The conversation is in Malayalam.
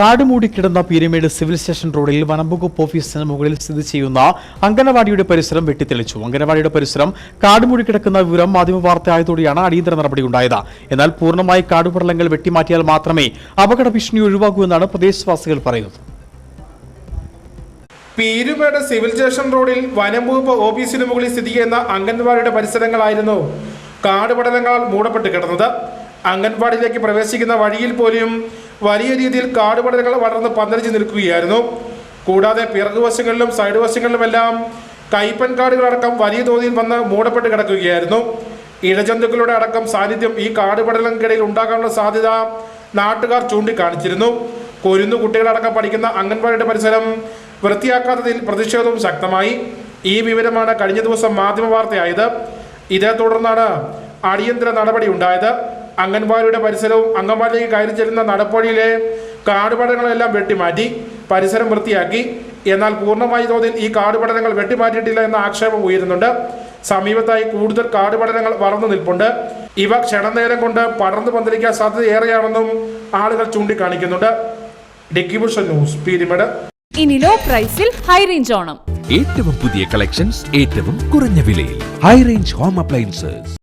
കാടുമൂടി കിടന്ന പീരുമേട് സിവിൽ സ്റ്റേഷൻ റോഡിൽ വനംവകുപ്പ് ഓഫീസിന് മുകളിൽ സ്ഥിതി ചെയ്യുന്ന അംഗനവാടിയുടെ പരിസരം വെട്ടിത്തെളിച്ചു. അംഗനവാടിയുടെ പരിസരം കാടുമൂടി കിടക്കുന്ന വിവരം മാധ്യമ വാർത്തയായതോടെയാണ് അടിയന്തര നടപടി ഉണ്ടായത്. എന്നാൽ പൂർണമായി കാടുപടലങ്ങൾ വെട്ടിമാറ്റിയാൽ മാത്രമേ അപകട ഭീഷണി ഒഴിവാകൂ എന്നാണ് പ്രദേശവാസികൾ പറയുന്നത്. പീരുമേട് സിവിൽ സ്റ്റേഷൻ റോഡിൽ വനംവകുപ്പ് ഓഫീസിന് മുകളിൽ സ്ഥിതി ചെയ്യുന്ന അംഗൻവാടിയുടെ പരിസരങ്ങളായിരുന്നു കാടുപടലങ്ങളാൽ മൂടപ്പെട്ട് കിടന്നത്. അംഗൻവാടിയിലേക്ക് പ്രവേശിക്കുന്ന വഴിയിൽ പോലും വലിയ രീതിയിൽ കാടുപടലുകൾ വളർന്ന് പന്തലിച്ച് നിൽക്കുകയായിരുന്നു. കൂടാതെ പിറകുവശങ്ങളിലും സൈഡ് വശങ്ങളിലുമെല്ലാം കൈപ്പൻ കാടുകളടക്കം വലിയ തോതിൽ വന്ന് മൂടപ്പെട്ട് കിടക്കുകയായിരുന്നു. ഇഴജന്തുക്കളുടെ അടക്കം സാന്നിധ്യം ഈ കാടുപടലങ്ങൾക്കിടയിൽ ഉണ്ടാകാനുള്ള സാധ്യത നാട്ടുകാർ ചൂണ്ടിക്കാണിച്ചിരുന്നു. കൊരുന്നു കുട്ടികളടക്കം പഠിക്കുന്ന അംഗൻവാടിയുടെ പരിസരം വൃത്തിയാക്കാത്തതിൽ പ്രതിഷേധവും ശക്തമായി. ഈ വിവരമാണ് കഴിഞ്ഞ ദിവസം മാധ്യമ വാർത്തയായത് ഇതേ തുടർന്നാണ് അടിയന്തര നടപടി ഉണ്ടായത് അംഗൻവാടിയുടെ പരിസരവും അംഗൻവാടിയിലേക്ക് കയറി ചെല്ലുന്ന നടപ്പൊഴിയിലെ കാടുപടങ്ങളെല്ലാം വെട്ടിമാറ്റി പരിസരം വൃത്തിയാക്കി. എന്നാൽ പൂർണമായ തോതിൽ ഈ കാടുപടനങ്ങൾ വെട്ടിമാറ്റിയിട്ടില്ല എന്ന ആക്ഷേപം ഉയരുന്നുണ്ട്. സമീപത്തായി കൂടുതൽ കാടുപടനങ്ങൾ വളർന്നു നിൽപ്പുണ്ട്. ഇവ ക്ഷണനേരം കൊണ്ട് പടർന്നു പന്തലിക്കാൻ സാധ്യത ഏറെയാണെന്നും ആളുകൾ ചൂണ്ടിക്കാണിക്കുന്നുണ്ട്. ഡിക്കിബുഷൻ ന്യൂസ് പീരിമേട്. ഇനി ലോ പ്രൈസിൽ ഹൈ റേഞ്ച് ഓണം. ഏറ്റവും പുതിയ കളക്ഷൻസ് ഏറ്റവും കുറഞ്ഞ വിലയിൽ. High range home appliances